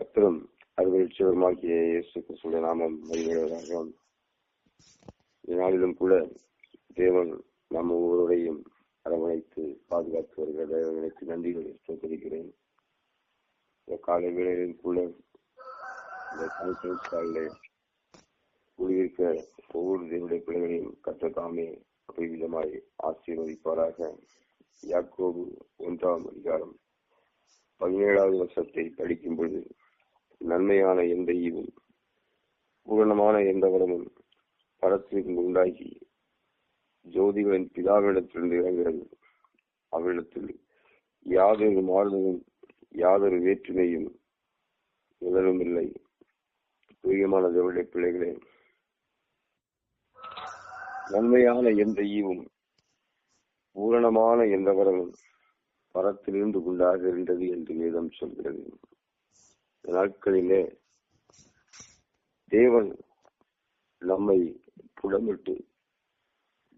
கத்திரம் அறுவழிச்சவருமாக்கிய இயேசு கிறிஸ்துடைய நாமம் மகிழ்வதாக இந்நாளிலும் கூட தேவன் நம்ம ஒவ்வொருவரையும் அரவணைத்து பாதுகாத்து வருகிற தேவனுக்கு நன்றிகளை சொல்லிக்கிறேன் இந்த காலை வேளையிலும் கூட இந்த கான்ஃபரன்ஸ் குடியிருக்க ஒவ்வொரு தேவனுடைய பிள்ளைகளையும் கற்றதாமே அபரிவிதமாய் ஆசீர்வதிப்பாராக. யாக்கோபு ஒன்றாம் அதிகாரம் பதினேழாவது வருஷத்தை படிக்கும் பொழுது நன்மையான எந்த ஈவும் பூரணமான எந்த வரமும் படத்திலிருந்து உண்டாகி ஜோதிகளின் பிதாவிடத்திலிருந்து இறங்குகிறது. அவரிடத்தில் யாதொரு மாறுதலும் யாதொரு வேற்றுமையும் நிழலும் இல்லை. பிரியமான தேவனுடைய பிள்ளைகளே நன்மையான எந்த ஈவும் பூரணமான எந்த வரமும் பரத்திலிருந்து உண்டாக இருந்தது என்று வேதம் சொல்கிறது. நாட்களிலே தேவன் நம்மை புடமிட்டு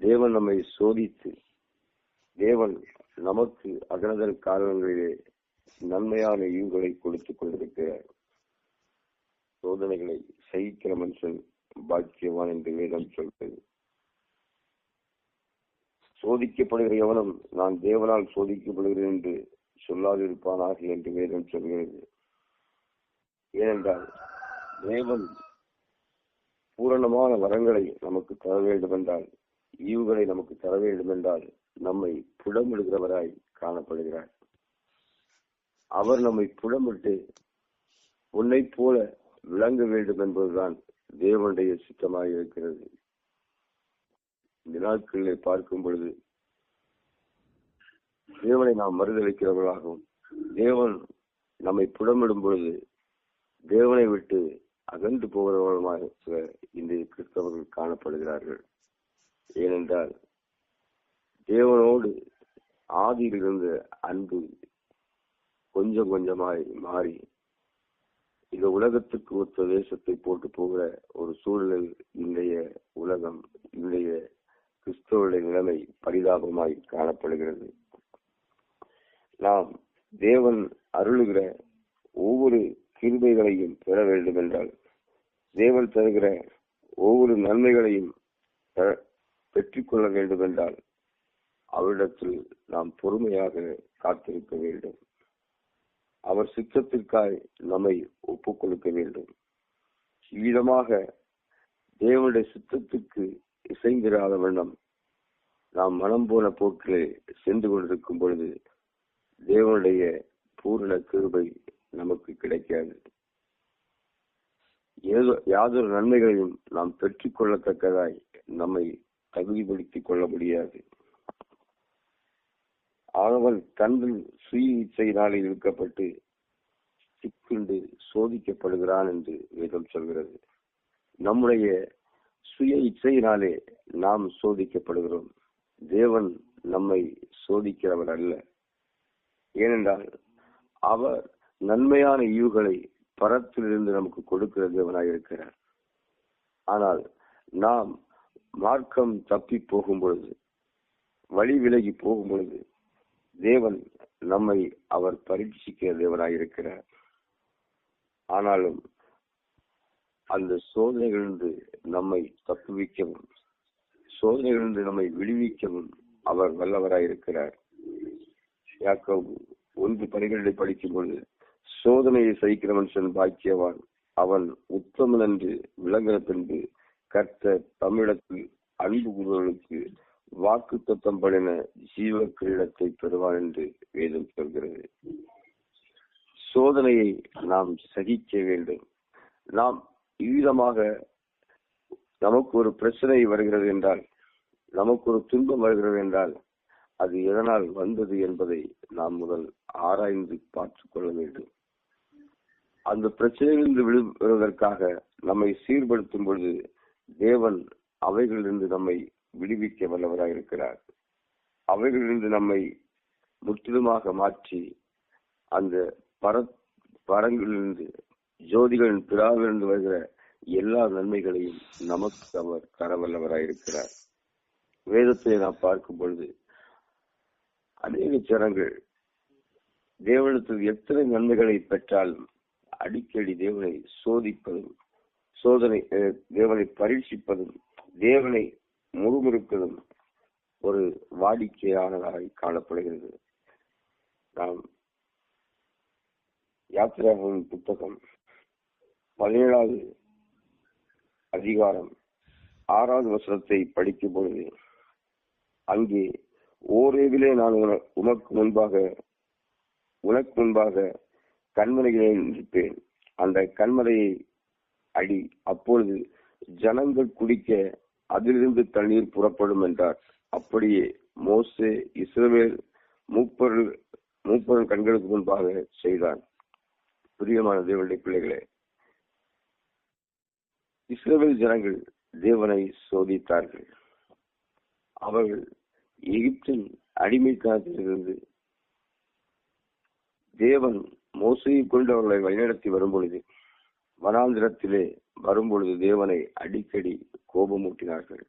தேவன் நம்மை சோதித்து தேவன் நமக்கு அகனதல் காரணங்களிலே நன்மையான ஈவுகளை கொடுத்துக் கொண்டிருக்கிறார் சோதனைகளை சகிக்கிற மனுஷன் பாக்கியவான் என்று வேதம் சொல்கிறது. சோதிக்கப்படுகிற எவனும் நான் தேவனால் சோதிக்கப்படுகிறேன் என்று சொல்லாதிருப்பானாக என்று வேதம் சொல்கிறது. ஏனென்றால் தேவன் பூரணமான வரங்களை நமக்கு தர வேண்டும் என்றால் ஈவுகளை நமக்கு தர வேண்டும் என்றால் நம்மை புடமிடுகிறவராய் காணப்படுகிறார். அவர் நம்மை புடமிட்டு உன்னை போல விளங்க வேண்டும் என்பதுதான் தேவனுடைய சித்தமாக இருக்கிறது இந்த நாட்களிலே பார்க்கும் பொழுது தேவனை நாம் மறுதளிக்கிறவர்களாகவும் தேவன் நம்மை புடமிடும் பொழுது தேவனை விட்டு அகன்று போகிறவர்களாக இன்றைய கிறிஸ்தவர்கள் காணப்படுகிறார்கள். ஏனென்றால் தேவனோடு ஆதியில் இருந்த அன்பு கொஞ்சம் கொஞ்சமாய் மாறி இந்த உலகத்துக்கு ஒத்த தேசத்தை போட்டு போகிற ஒரு சூழலில் இன்றைய உலகம் இன்றைய கிறிஸ்தவருடைய நிலைமை பரிதாபமாய் காணப்படுகிறது. நாம் தேவன் அருளுகிற ஒவ்வொரு கிருபைகளையும் பெற வேண்டும் என்றால் தேவன் தருகிற ஒவ்வொரு நன்மைகளையும் பெற்றுக்கொள்ள வேண்டும் என்றால் அவரிடத்தில் நாம் பொறுமையாக காத்திருக்க வேண்டும். அவர் சித்தத்திற்காய் நம்மை ஒப்புக் கொடுக்க வேண்டும். இவ்விதமாக தேவனுடைய சித்தத்துக்கு இசைந்திராத வண்ணம் நாம் மனம் போன போக்கிலே சென்று கொண்டிருக்கும் பொழுது தேவனுடைய பூரண கிருபை நமக்கு கிடைக்காது. ஏதோ யாதொரு நன்மைகளையும் நாம் பெற்றுக் கொள்ளத்தக்கதாய் நம்மை தகுதிப்படுத்திக் கொள்ள முடியாது. அவன் தங்கள் சுய இச்சையினாலே இழுக்கப்பட்டு சிக்குண்டு சோதிக்கப்படுகிறான் என்று வேதம் சொல்கிறது. நம்முடைய சுய இச்சையினாலே நாம் சோதிக்கப்படுகிறோம். தேவன் நம்மை சோதிக்கிறவர் அல்ல. ஏனென்றால் அவர் நன்மையான ஈவுகளை பரத்திலிருந்து நமக்கு கொடுக்கிற தேவனாக இருக்கிறார். ஆனால் நாம் மார்க்கம் தப்பி போகும் பொழுது வழி விலகி போகும் பொழுது தேவன் நம்மை அவர் பரீட்சிக்கிற தேவனாக இருக்கிறார். ஆனாலும் அந்த சோதனைகளிலிருந்து நம்மை தப்புவிக்கவும் சோதனைகளிலிருந்து நம்மை விடுவிக்கவும் அவர் வல்லவராயிருக்கிறார் யாக்கோபு ஒன்று பணிகளை படிக்கும் பொழுது சோதனையை சகிக்கிற மனுஷன் பாக்கியவான். அவன் உத்தமன் என்று விளங்கின பின்பு கர்த்த தமிழத்தில் அன்பு கூறுவர்களுக்கு வாக்கு தத்தம் பண்ணின ஜீவ கிரீடத்தை பெறுவான் என்று வேதம் சொல்கிறது. சோதனையை நாம் சகிக்க வேண்டும். நாம் இவ்விதமாக நமக்கு ஒரு பிரச்சனை வருகிறது என்றால் நமக்கு ஒரு துன்பம் வருகிறது என்றால் அது எதனால் வந்தது என்பதை நாம் முதல் ஆராய்ந்து பார்த்துக் கொள்ள வேண்டும். அந்த பிரச்சனையிலிருந்து விடுவதற்காக நம்மை சீர்படுத்தும் பொழுது தேவன் அவைகளிலிருந்து நம்மை விடுவிக்க வல்லவராக இருக்கிறார். அவைகளிலிருந்து நம்மை முற்றிலுமாக மாற்றி அந்த பர பரங்களிலிருந்து ஜோதிகளின் பிறாவிலிருந்து வருகிற எல்லா நன்மைகளையும் நமக்கு அவர் தரவல்லவராயிருக்கிறார் வேதத்தை நாம் பார்க்கும் பொழுது அநேக ஜனங்கள். தேவனத்தில் எத்தனை நன்மைகளை பெற்றாலும் அடிக்கடி தேவனை சோதிப்பதும் சோதனை தேவனை பரீட்சிப்பதும் தேவனை முறுமுறுப்பதும் ஒரு வாடிக்கையானதாக காணப்படுகிறது. நாம் யாத்திராவின் புத்தகம் பதினேழாவது அதிகாரம் ஆறாவது வசனத்தை படிக்கும் பொழுது அங்கே ஓரேவிலே நான் உன- உமக்கு முன்பாக உனக்கு முன்பாக கண்மலைகளை நிற்பேன் அந்த கண்மலையை அடி அப்பொழுது ஜனங்கள் குடிக்க அதிலிருந்து தண்ணீர் புறப்படும் என்றார். அப்படியே மோசே இஸ்ரவேல் மூப்பர்கள் மூப்பர்கள் கண்களுக்கு முன்பாக செய்தான். பிரியமான தேவனுடைய பிள்ளைகளே இஸ்ரவேல் ஜனங்கள் தேவனை சோதித்தார்கள். அவர்கள் எகிப்தின் அடிமைக்காலத்திலிருந்து தேவன் மோசையை கொண்டு அவர்களை வழிநடத்தி வரும்பொழுது வனாந்திரத்திலே வரும் பொழுது தேவனை அடிக்கடி கோபமூட்டினார்கள்.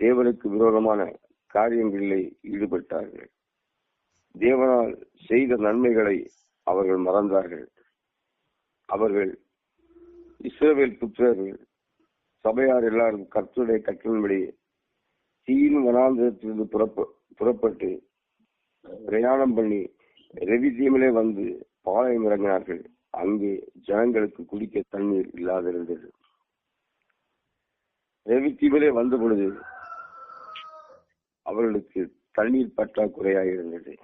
தேவனுக்கு விரோதமான காரியங்களிலே ஈடுபட்டார்கள். தேவனால் செய்த நன்மைகளை அவர்கள் மறந்தார்கள். அவர்கள் இஸ்ரவேல் புத்திரர்கள் சபையார் எல்லாரும் கர்த்தருடைய கட்டளின்படி தீன் வனாந்திரத்திலிருந்து புறப்ப புறப்பட்டு பிரயாணம் பண்ணி ரெவிசியமிலே வந்து பாளையம் இறங்கினார்கள். அங்கே ஜனங்களுக்கு குடிக்க தண்ணீர் இல்லாதிருந்தது. ரெவிசியமிலே வந்த பொழுது அவர்களுக்கு தண்ணீர் பற்றாக்குறையாக இருந்தது.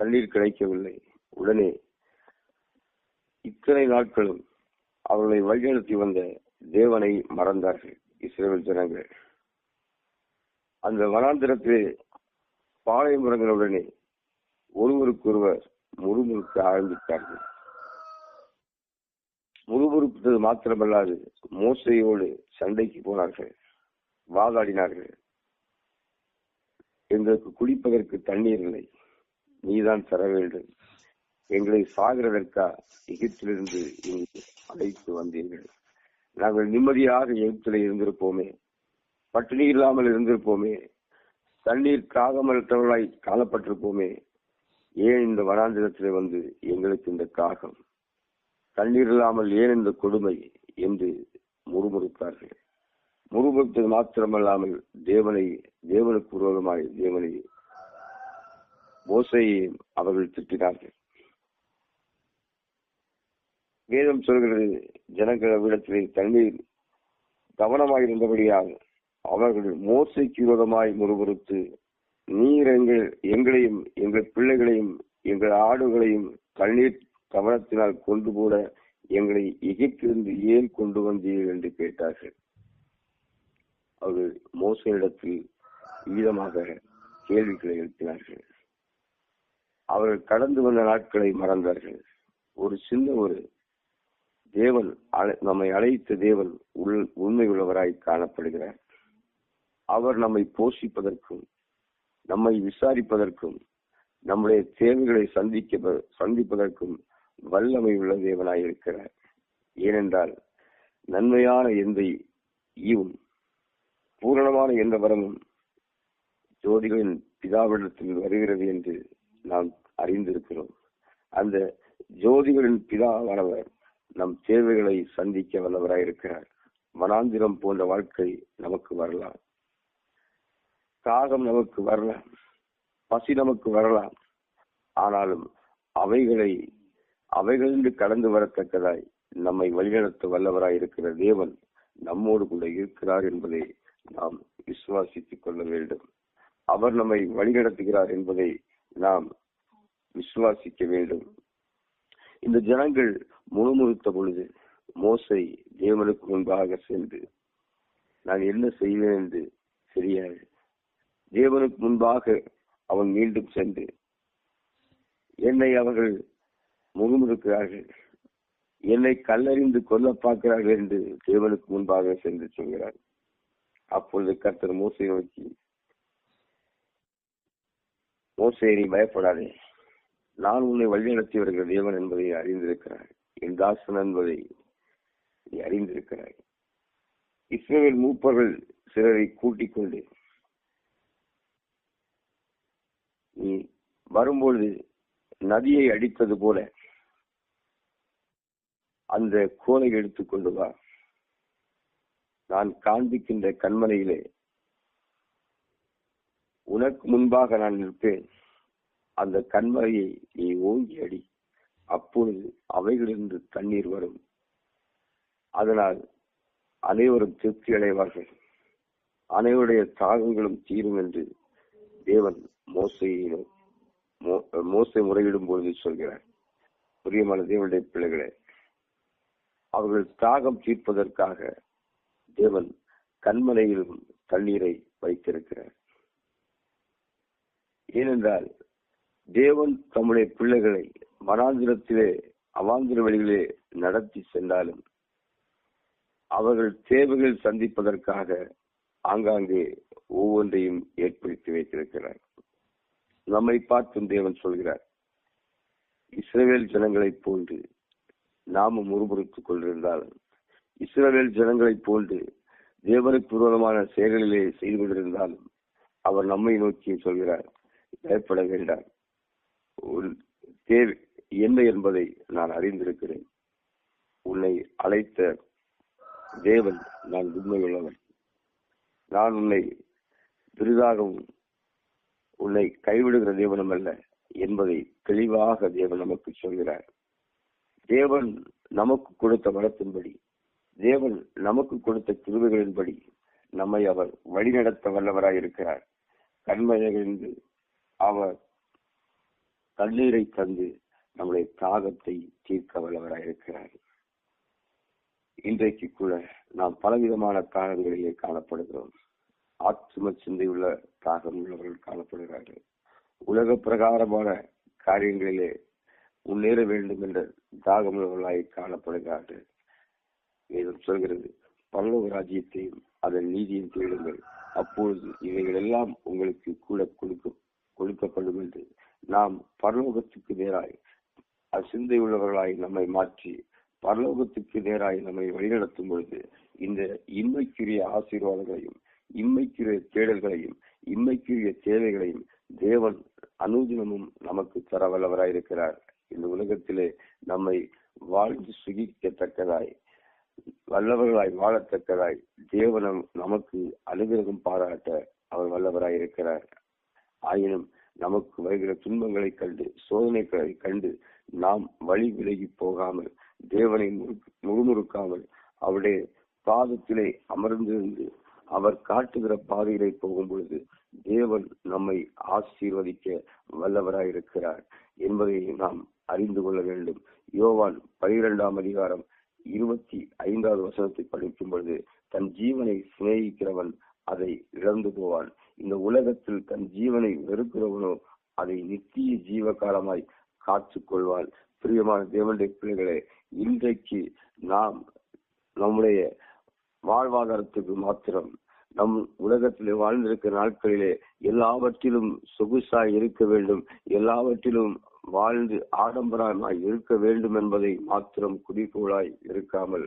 தண்ணீர் கிடைக்கவில்லை. உடனே இத்தனை நாட்களும் அவர்களை வழிநடத்தி வந்த தேவனை மறந்தார்கள் இஸ்ரேல் ஜனங்கள். அந்த வனாந்திரத்திலே பாளைய மரங்களுடனே ஒருவருக்கொருவர் முறுமுறுக்க ஆரம்பித்தார்கள் முறுமுறுப்பது மாத்திரமல்லாது மோசையோடு சண்டைக்கு போனார்கள் வாதாடினார்கள். எங்களுக்கு குடிப்பதற்கு தண்ணீர் இல்லை நீதான் தர வேண்டும். எங்களை சாகிறதற்கா எகிப்திலிருந்து அழைத்து வந்தீர்கள். நாங்கள் நிம்மதியாக எகிப்தில் இருந்திருப்போமே பட்டினி இல்லாமல் இருந்திருப்போமே. தண்ணீர் காகமற்றவர்களாய் காணப்பட்டிருப்போமே. ஏன் இந்த வனாந்திரத்தில் வந்து எங்களுக்கு இந்த காகம் தண்ணீர் இல்லாமல் ஏன் இந்த கொடுமை என்று முறுமுறுத்தார்கள். முறுமுறுத்தது மாத்திரமல்லாமல் தேவனை தேவனுக்கு விரோதமாய் தேவனை மோசையையும் அவர்கள் திட்டினார்கள். வேதம் சொல்கிறது ஜனங்களிடத்திலே தண்ணீர் கவனமாயிருந்தபடியால் அவர்கள் மோசைக்கு விரோதமாய் முறுமுறுத்து நீர் எங்கள் எங்களையும் எங்கள் பிள்ளைகளையும் எங்கள் ஆடுகளையும் கண்ணீர் கவனத்தினால் கொண்டு போட எங்களை எகிப்திலிருந்து ஏன் கொண்டு வந்தீர்கள்? என்று கேட்டார்கள். அவர்கள் மோசனிடத்தில் விதமாக கேள்விகளை எழுப்பினார்கள். அவர்கள் கடந்து வந்த நாட்களை மறந்தார்கள். ஒரு சின்ன ஒரு தேவன் அழை- நம்மை அழைத்த தேவன் உள் உண்மை உள்ளவராய் காணப்படுகிறார். அவர் நம்மை போஷிப்பதற்கும் நம்மை விசாரிப்பதற்கும் நம்முடைய தேவைகளை சந்திக்க சந்திப்பதற்கும் வல்லமை உள்ள தேவனாய் இருக்கிறார் ஏனென்றால் நன்மையான எந்த ஈவும் பூரணமான எந்த வரமும் ஜோதிகளின் பிதாவிடத்தில் வருகிறது என்று நாம் அறிந்திருக்கிறோம். அந்த ஜோதிகளின் பிதாவானவர் நம் தேவைகளை சந்திக்க வல்லவராயிருக்கிறார். வனாந்திரம் போன்ற வாழ்க்கை நமக்கு வரலாம். தாகம் நமக்கு வரலாம் பசி நமக்கு வரலாம் ஆனாலும் அவைகளை அவைகளின் கடந்து வரத்தக்கதாய் நம்மை வழிநடத்த வல்லவராய் இருக்கிற தேவன் நம்மோடு கூட இருக்கிறார் என்பதை நாம் விசுவாசித்துக் கொள்ள வேண்டும். அவர் நம்மை வழிநடத்துகிறார் என்பதை நாம் விசுவாசிக்க வேண்டும். இந்த ஜனங்கள் முழுமுறுத்த பொழுது மோசை தேவனுக்கு முன்பாக சென்று நான் என்ன செய்வேன் என்று தெரியாது. தேவனுக்கு முன்பாக அவன் மீண்டும் சென்று என்னை அவர்கள் முணுமுணுக்கிறார்கள் என்னை கல்லறிந்து கொல்ல பார்க்கிறார்கள் என்று தேவனுக்கு முன்பாக சென்று சொல்கிறார். அப்பொழுது கர்த்தர் மோசை நோக்கி மோசே நீ பயப்படாதே. நான் உன்னை வழிநடத்தி வருகிற தேவன் என்பதை அறிந்திருக்கிறாய் என் தாசன் என்பதை நீ அறிந்திருக்கிறாய். இஸ்ரேல் மூப்பர்கள் சிலரை கூட்டிக் கொண்டு நீ வரும்பொழுது நதியை அடித்தது போல அந்த கோலை எடுத்துக்கொண்டு வா. நான் காண்பிக்கின்ற கண்மலையிலே உனக்கு முன்பாக நான் நிற்பேன். அந்த கண்மலையை நீ ஓங்கி அடி. அப்பொழுது அவைகளிலிருந்து தண்ணீர் வரும். அதனால் அனைவரும் திருப்தி அடைவார்கள். அனைவருடைய தாகங்களும் தீரும் என்று தேவன் மோசையிலும் மோசை முறையிடும் பொழுது சொல்கிறார். பிரியமான தேவனுடைய பிள்ளைகளே அவர்கள் தாகம் தீர்ப்பதற்காக தேவன் கண்மலையிலும் தண்ணீரை வைத்திருக்கிறார். ஏனென்றால் தேவன் தம்முடைய பிள்ளைகளை வனாந்திரத்திலே அவாந்திர வழிகளே நடத்தி சென்றாலும் அவர்கள் தேவைகள் சந்திப்பதற்காக ஆங்காங்கே ஒவ்வொன்றையும் ஏற்படுத்தி வைத்திருக்கிறார். நம்மை பார்த்தும் தேவன் சொல்கிறார். இஸ்ரேல் ஜனங்களைப் போன்று நாமும் முறுமுறுத்துக் கொண்டிருந்தாலும் இஸ்ரேல் ஜனங்களைப் போன்று தேவனுக்கு விரோதமான செயல்களிலே செய்து கொண்டிருந்தாலும் அவர் நம்மை நோக்கி சொல்கிறார் பயப்பட வேண்டாம். உன் தேவை என்ன என்பதை நான் அறிந்திருக்கிறேன். உன்னை அழைத்த தேவன் நான் உண்மையுள்ளவன். நான் உன்னை பெரிதாகவும் உன்னை கைவிடுகிற தேவனம் அல்ல என்பதை தெளிவாக தேவன் நமக்கு சொல்கிறார். தேவன் நமக்கு கொடுத்த வளத்தின்படி தேவன் நமக்கு கொடுத்த கிருவைகளின்படி நம்மை அவர் வழிநடத்த வல்லவராயிருக்கிறார் இருக்கிறார். அவர் தண்ணீரை தந்து நம்முடைய தாகத்தை தீர்க்க வல்லவராயிருக்கிறார் இன்றைக்கு கூட நாம் பலவிதமான தாகங்களிலே காணப்படுகிறோம். ஆத்ம சிந்தையுள்ள தாகம் உள்ளவர்கள் காணப்படுகிறார்கள். உலக பிரகாரமான காரியங்களிலே முன்னேற வேண்டும் என்ற தாகம் உள்ளவர்களாய் காணப்படுகிறார்கள். வேதம் சொல்கிறது பல்லவ ராஜ்யத்தையும் அதன் நீதியும் தேடுங்கள். அப்பொழுது இவைகள் எல்லாம் உங்களுக்கு கூட கொடுக்க கொடுக்கப்படும் என்று நாம் பரலோகத்துக்கு நேராய் சிந்தை உள்ளவர்களாய் நம்மை மாற்றி பரலோகத்துக்கு நேராய் நம்மை வழிநடத்தும் பொழுது இந்த இன்மைக்குரிய ஆசீர்வாதங்களையும் இம்மைக்குரிய தேடல்களையும் இம்மைக்குரிய தேவைகளையும் தேவன் அனுதினமும் நமக்கு தர வல்லவராயிருக்கிறார் இந்த உலகத்திலே நம்மை வாழ்ந்து சுகிக்கத்தக்கதாய் வல்லவர்களாய் வாழத்தக்கதாய் தேவனம் நமக்கு அனுகிரகம் பாராட்ட அவர் வல்லவராய் இருக்கிறார் ஆயினும் நமக்கு வருகிற துன்பங்களை கண்டு சோதனைகளை கண்டு நாம் வழி விலகி போகாமல் தேவனை முழுமுறுக்காமல் அவருடைய பாதத்திலே அமர்ந்திருந்து அவர் காட்டுகிற பாதையிலே போகும் பொழுது தேவன் நம்மை ஆசீர்வதிக்க வல்லவராயிருக்கிறார் என்பதை நாம் அறிந்து கொள்ள வேண்டும். யோவான் பனிரெண்டாம் அதிகாரம் இருபத்தி ஐந்தாவது வசனத்தை படிக்கும் பொழுது தன் ஜீவனை சிநேகிக்கிறவன் அதை இழந்து போவான். இந்த உலகத்தில் தன் ஜீவனை வெறுக்கிறவனோ அதை நித்திய ஜீவ காலமாய் காத்துக் கொள்வான் பிரியமான தேவனுடைய பிள்ளைகளே இன்றைக்கு நாம் நம்முடைய வாழ்வாதாரத்துக்கு மாத்திரம். நம் உலகத்திலே வாழ்ந்திருக்கிற நாட்களிலே எல்லாவற்றிலும் சொகுசாய் இருக்க வேண்டும். எல்லாவற்றிலும் வாழ்ந்து ஆடம்பரமாய் இருக்க வேண்டும் என்பதை மாத்திரம் குறிக்கோளாய் இருக்காமல்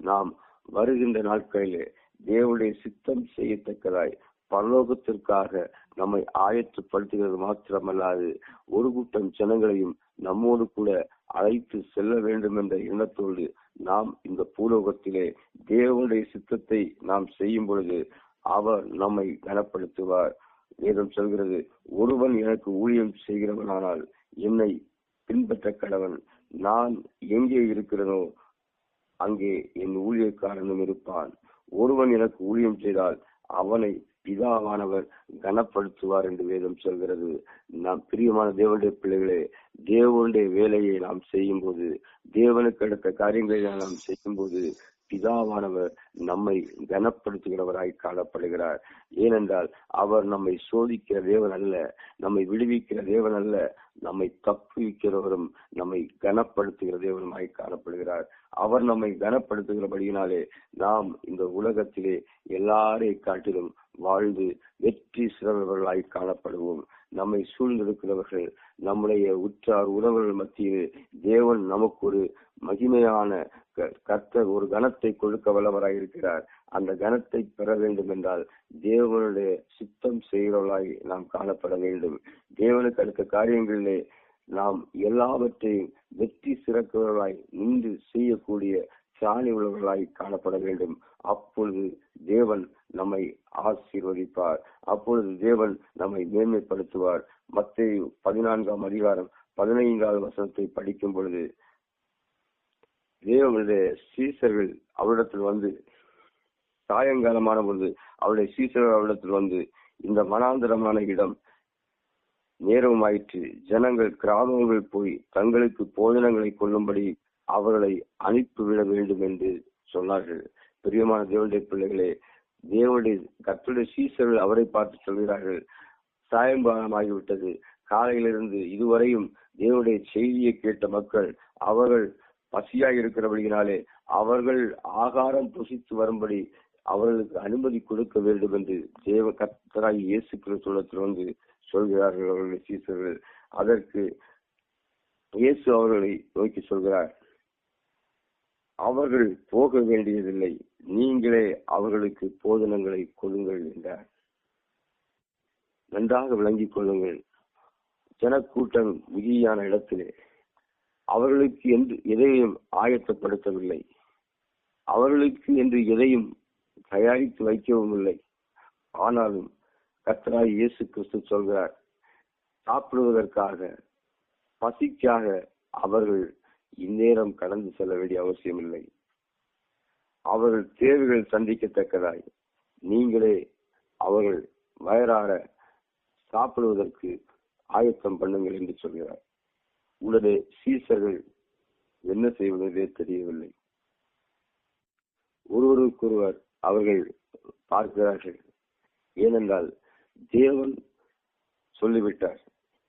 நாம் வருகின்ற நாட்களிலே தேவனுடைய சித்தம் செய்யத்தக்கதாய் பரலோகத்திற்காக நம்மை ஆயத்தப்படுத்துகிறது மாத்திரமல்லாது ஒரு கூட்டம் ஜனங்களையும் நம்மோடு கூட அழைத்து செல்ல வேண்டும் என்ற எண்ணத்தோடு நாம் இந்த பூலோகத்திலே தேவனுடைய சித்தத்தை நாம் செய்யும் பொழுது அவர் நம்மை கனப்படுத்துவார். வேதம் சொல்கிறது ஒருவன் எனக்கு ஊழியம் செய்கிறவனானால் என்னை பின்பற்ற கடவன். நான் எங்கே இருக்கிறனோ அங்கே என் ஊழியக்காரனும் இருப்பான். ஒருவன் எனக்கு ஊழியம் செய்தால் அவனை பிதாவானவர் கனப்படுத்துவார் என்று வேதம் சொல்கிறது. நாம் பிரியமான தேவனுடைய பிள்ளைகளே தேவனுடைய வேலையை நாம் செய்யும் போது தேவனுக்கு அடுத்த காரியங்களை நாம் செய்யும் போது பிதாவானவர் நம்மை கனப்படுத்துகிறவராய் காணப்படுகிறார். ஏனென்றால் அவர் நம்மை சோதிக்கிற தேவன் அல்ல நம்மை விடுவிக்கிற தேவன் அல்ல நம்மை தப்புவிக்கிறவரும் நம்மை கனப்படுத்துகிற தேவனுமாய் காணப்படுகிறார். அவர் நம்மை கனப்படுத்துகிறபடியினாலே நாம் இந்த உலகத்திலே எல்லாரை காட்டிலும் வாழ்ந்து வெற்றி சிறந்தவர்களாய் காணப்படுவோம். நம்மை சூழ்ந்திருக்கிறவர்கள் நம்முடைய உற்றார் உறவுகள் மத்தியில் தேவன் நமக்கு ஒரு மகிமையான கர்த்தர் ஒரு கனத்தை கொடுக்க வல்லவராய் இருக்கிறார் அந்த கனத்தை பெற வேண்டும் என்றால் தேவனுடைய சித்தம் செய்கிறவர்களாய் நாம் காணப்பட வேண்டும். தேவனுக்கு அடுத்த காரியங்களிலே நாம் எல்லாவற்றையும் வெற்றி சிறக்கிறவர்களாய் நின்று செய்யக்கூடிய சாணி உள்ளவர்களாய் காணப்பட வேண்டும். அப்பொழுது தேவன் நம்மை ஆசீர்வதிப்பார். அப்பொழுது தேவன் நம்மை மேன்மைப்படுத்துவார். மத்திய பதினான்காம் அதிகாரம் பதினைந்தாவது வசனத்தை படிக்கும் பொழுது தேவனுடைய சீசர்கள் அவரிடத்தில் வந்து சாயங்காலமான பொழுது அவருடைய சீசர்கள் அவரிடத்தில் வந்து இந்த மனாந்தரமான இடம் நேரமாயிற்று. ஜனங்கள் கிராமங்கள் போய் தங்களுக்கு போதனங்களை கொள்ளும்படி அவர்களை அனுப்பிவிட வேண்டும் என்று சொன்னார்கள். பிரியமான தேவனுடைய பிள்ளைகளே தேவனுடைய கத்துடைய சீசர்கள் அவரை பார்த்து சொல்கிறார்கள். சாயங்காலமாகிவிட்டது காலையிலிருந்து இதுவரையும் தேவனுடைய செய்தியை கேட்ட மக்கள் அவர்கள் பசியாக இருக்கிறபடியினாலே அவர்கள் ஆகாரம் புசித்து வரும்படி அவர்களுக்கு அனுமதி கொடுக்க வேண்டும் என்று தேவ கத்தராய் இயேசு கிறிஸ்துவத்தில் வந்து சொல்கிறார்கள் அவர்களுடைய சீசர்கள். அதற்கு இயேசு அவர்களை நோக்கி சொல்கிறார். அவர்கள் போக வேண்டியதில்லை. நீங்களே அவர்களுக்கு போதனங்களை கொடுங்கள் என்றார். நன்றாக விளங்கிக் கொள்ளுங்கள். ஜனக்கூட்டம் மிகியான இடத்திலே. அவர்களுக்கு என்று எதையும் ஆயத்தப்படுத்தவில்லை. அவர்களுக்கு என்று எதையும் தயாரித்து வைக்கவும் இல்லை. ஆனாலும் கத்தராய் இயேசு கிறிஸ்து சொல்கிறார் சாப்பிடுவதற்காக பசிக்காக அவர்கள் இந்நேரம் கடந்து செல்ல வேண்டிய அவசியம் இல்லை அவர்கள் தேவைகள் சந்திக்கத்தக்கதாய். நீங்களே அவர்கள் வயறார சாப்பிடுவதற்கு ஆயத்தம் பண்ணுங்கள் என்று சொல்கிறார். உடனே சீசர்கள் என்ன செய்வதே தெரியவில்லை. ஒருவருக்கொருவர் அவர்கள் பார்க்கிறார்கள். ஏனென்றால் தேவன் சொல்லிவிட்டார்.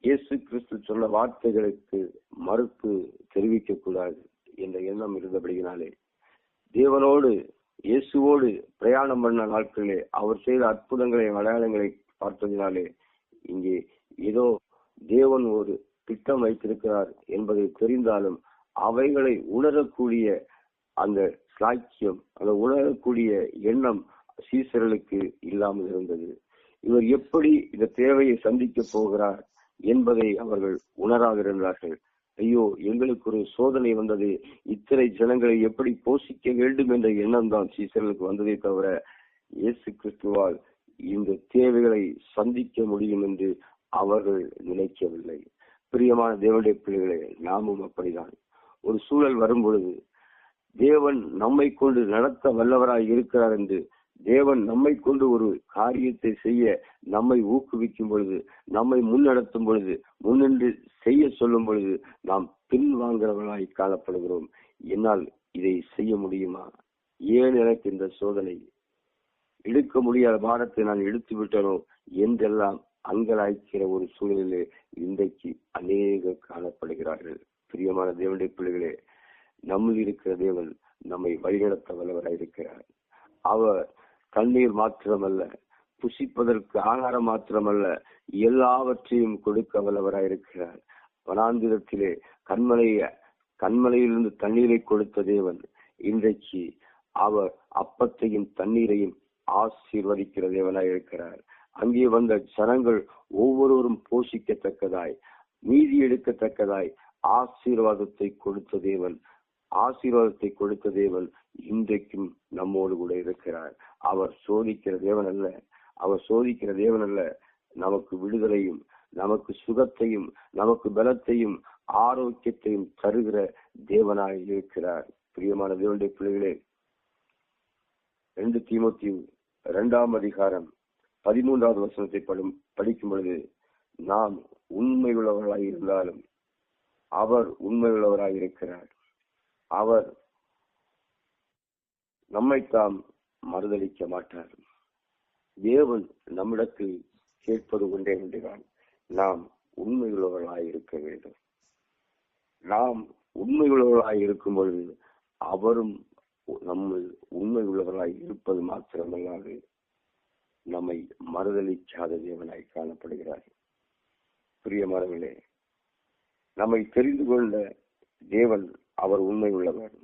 இயேசு கிறிஸ்து சொன்ன வார்த்தைகளுக்கு மறுப்பு தெரிவிக்க கூடாது என்ற எண்ணம் இருந்தபடியினாலே. தேவனோடு இயேசுவோடு பிரயாணம் பண்ண நாட்களிலே அவர் செய்த அற்புதங்களை அடையாளங்களை பார்த்ததினாலே இங்கே ஏதோ தேவன் ஒரு திட்டம் வைத்திருக்கிறார் என்பதை தெரிந்தாலும் அவைகளை உணரக்கூடிய அந்த சாட்சியம் அந்த உணரக்கூடிய எண்ணம் சீசர்களுக்கு இல்லாமல் இருந்தது. இவர் எப்படி இந்த தேவையை சந்திக்க போகிறார்? என்பதை அவர்கள் உணராதிருந்தார்கள். ஐயோ எங்களுக்கு ஒரு சோதனை வந்தது. இத்தனை ஜனங்களை எப்படி போஷிக்க வேண்டும் என்ற எண்ணம் தான் சீசர்களுக்கு வந்ததே தவிர இயேசு கிறிஸ்துவால் இந்த தேவைகளை சந்திக்க முடியும் என்று அவர்கள் நினைக்கவில்லை. பிரியமான தேவனுடைய பிள்ளைகளே நாமும் அப்படிதான். ஒரு சூழல் வரும் பொழுது தேவன் நம்மை கொண்டு நடத்த வல்லவராய் இருக்கிறார் என்று தேவன் நம்மை கொண்டு ஒரு காரியத்தை செய்ய நம்மை ஊக்குவிக்கும் பொழுது நம்மை முன்னடத்தும் பொழுது முன்னின்று செய்ய சொல்லும் பொழுது நாம் பின்வாங்கிறவர்களாய் காணப்படுகிறோம். என்னால் இதை செய்ய முடியுமா? ஏன் எனக்கு இந்த சோதனை? எடுக்க முடியாத பாரத்தை நான் எடுத்து விட்டனோ என்றெல்லாம் அங்கலாய்க்கிற ஒரு சூழலிலே இன்றைக்கு அநேக காணப்படுகிறார்கள். பிரியமான தேவனுடைய பிள்ளைகளே நம்மில் இருக்கிற தேவன் நம்மை வழிநடத்த வல்லவராயிருக்கிறார். அவர் தண்ணீர் மாத்திரமல்ல புசிப்பதற்கு ஆகாரம் மாத்திரமல்ல எல்லாவற்றையும் கொடுக்க வல்லவராயிருக்கிறார் வனாந்திரத்திலே கண்மலைய கண்மலையிலிருந்து தண்ணீரை கொடுத்த தேவன். இன்றைக்கு அவர் அப்பத்தையும் தண்ணீரையும் ஆசீர்வதிக்கிற தேவனாயிருக்கிறார் அங்கே வந்த ஜனங்கள் ஒவ்வொருவரும் போஷிக்கத்தக்கதாய் மீதி எடுக்கத்தக்கதாய் ஆசீர்வாதத்தை கொடுத்த தேவன் ஆசீர்வாதத்தை கொடுத்த தேவன் இன்றைக்கும் நம்மோடு கூட இருக்கிறார். அவர் சோதிக்கிற தேவன் அல்ல. அவர் சோதிக்கிற தேவன் அல்ல. நமக்கு விடுதலையும் நமக்கு சுகத்தையும் நமக்கு பலத்தையும் ஆரோக்கியத்தையும் தருகிற தேவனாய் இருக்கிறார். பிரியமான தேவனுடைய பிள்ளைகளே ரெண்டு தீமத்தி இரண்டாம் அதிகாரம் பதிமூன்றாவது வசனத்தை படும் படிக்கும் பொழுது நாம் உண்மை உள்ளவர்களாய் இருந்தாலும் அவர் உண்மை உள்ளவராய் இருக்கிறார். அவர் நம்மை தாம் மறுதளிக்க மாட்டார். தேவன் நம்மிடத்தில் கேட்பது கொண்டே என்றான் நாம் உண்மை இருக்க வேண்டும். நாம் உண்மையுள்ளவர்களாய் இருக்கும் பொழுது அவரும் நம்ம உண்மை உள்ளவர்களாய் இருப்பது மாத்திரமல்லாது நம்மை மறுதளிக்காத தேவனாய் காணப்படுகிறார். பிரியமானவர்களே நம்மை தெரிந்து கொண்ட தேவன் அவர் உண்மை உள்ளவர்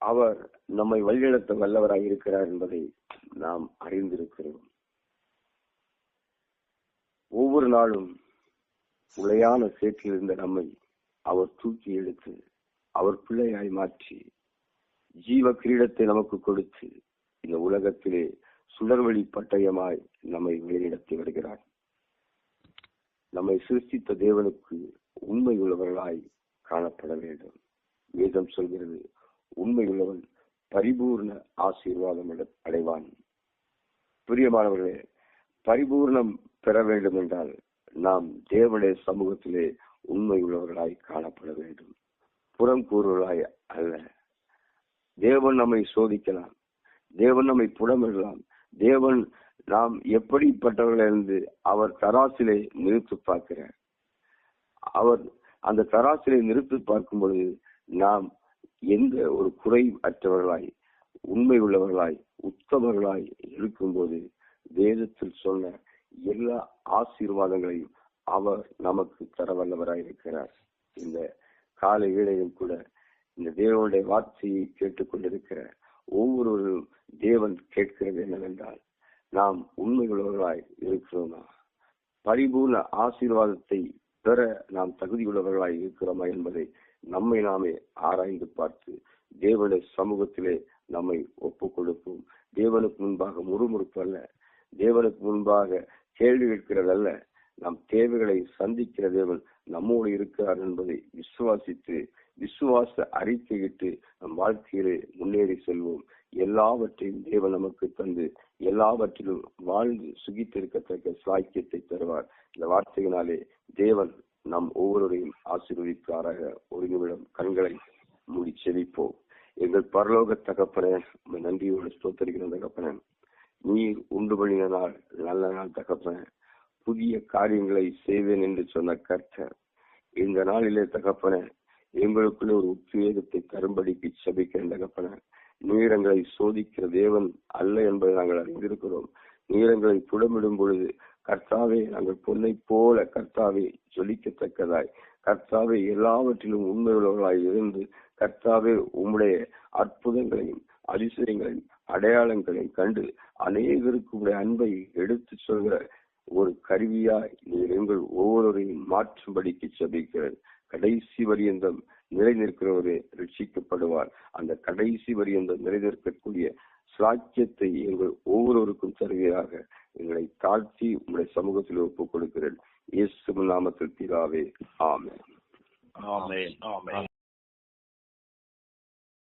அவர் நம்மை வழிநடத்த வல்லவராய் இருக்கிறார் என்பதை நாம் அறிந்திருக்கிறோம். ஒவ்வொரு நாளும் உளையான சேற்றில் இருந்த நம்மை அவர் தூக்கி எடுத்து அவர் பிள்ளையாய் மாற்றி ஜீவ கிரீடத்தை நமக்கு கொடுத்து இந்த உலகத்திலே சுடர்வழி பட்டயமாய் நம்மை வெளியிடத்தி வருகிறார். நம்மை சிருஷ்டித்த தேவனுக்கு உண்மை உள்ளவர்களாய் காணப்பட வேண்டும். வேதம் சொல்கிறது உண்மை உள்ளவன் பரிபூர்ண ஆசீர்வாதம் அடைவான். பிரியமானவர்களே பரிபூர்ணம் பெற வேண்டும் என்றால் நாம் தேவனுடைய சமூகத்திலே உண்மை உள்ளவர்களாய் காணப்பட வேண்டும். புறம் கூறுவர்களாய் அல்ல. தேவன் நம்மை சோதிக்கலாம். தேவன் நம்மை புடமிடலாம் தேவன் நாம் எப்படிப்பட்டவர்களிருந்து அவர் தராசிலே நிறுத்தி பார்க்கிறார். அவர் அந்த தராசிலை நிறுத்தி பார்க்கும் பொழுது நாம் எந்த ஒரு குறை அற்றவர்களாய் உண்மை உள்ளவர்களாய் உத்தமர்களாய் இருக்கும்போது வேதத்தில் சொன்ன எல்லா ஆசீர்வாதங்களையும் அவர் நமக்கு தர வல்லவராய் இருக்கிறார். இந்த கால வேளையில் கூட இந்த தேவனுடைய வார்த்தையை கேட்டுக்கொண்டிருக்கிற ஒவ்வொருவரும் தேவன் கேட்கிறது என்னவென்றால் நாம் உண்மை உள்ளவர்களாய் இருக்கிறோமா? பரிபூர்ண ஆசீர்வாதத்தை பெற நாம் தகுதியுள்ளவர்களாய் இருக்கிறோமா என்பதை நம்மை நாமே ஆராய்ந்து பார்த்து தேவனை சமூகத்திலே நம்மை ஒப்பு கொடுப்போம் தேவனுக்கு முன்பாக முறுமுறுப்பு அல்ல. தேவனுக்கு முன்பாக கேள்வி கேட்கிறதல்ல நம் தேவைகளை சந்திக்கிற தேவன் நம்மோடு இருக்கிறார் என்பதை விசுவாசித்து விசுவாச அறிக்கையிட்டு நம் வாழ்க்கையிலே முன்னேறி செல்வோம். எல்லாவற்றையும் தேவன் நமக்கு தந்து எல்லாவற்றிலும் வாழ்ந்து சுகித்திருக்கத்தக்க சாக்கியத்தை தருவார் இந்த வார்த்தையினாலே தேவன் நம் ஒவ்வொருவரையும் ஆசீர்வதிப்பாராக. ஒரு நிமிடம் கண்களை மூடி செவிப்போம் எங்கள் பரலோக தகப்பன நன்றியோடு ஸ்தோத்தரிக்கிற தகப்பன நீர் உண்டு பண்ணின நாள் நல்ல நாள் தகப்பன. புதிய காரியங்களை செய்வேன் என்று சொன்ன கர்த்தர் இந்த நாளிலே தகப்பன எங்களுக்குள்ளே ஒரு உத்வேகத்தை தரும்படிக்கு சபிக்கிற தகப்பன. நீரங்களை சோதிக்கிற தேவன் அல்ல என்பதை நாங்கள் அறிந்திருக்கிறோம். நீரங்களை புடமிடும் பொழுது கர்த்தாவே நாங்கள் பொன்னை போல கர்த்தாவே ஜொலிக்கத்தக்கதாய். கர்த்தாவே எல்லாவற்றிலும் உண்மையுள்ளவர்களாய் இருந்து கர்த்தாவே உம்முடைய அற்புதங்களையும் அதிசயங்களையும் அடையாளங்களையும் கண்டு அநேகருக்கு உடைய அன்பை எடுத்து சொல்கிற ஒரு கருவியாய் நீங்கள் எங்கள் ஒவ்வொருவரையும் மாற்றும்படிக்கு சபிக்கிறது கடைசி வரியந்தம் நிலை நிற்கிறவரே ரட்சிக்கப்படுவார். அந்த கடைசி வரியந்தம் நிலை நிற்கக்கூடிய சாட்சியத்தை எங்கள் ஒவ்வொருவருக்கும் தருவீராக எங்களை தாழ்த்தி உங்களுடைய சமூகத்தில் ஒப்புக் கொடுக்கிறேன் இயேசு நாமத்தில் பிதாவே ஆமே ஆமே ஆமே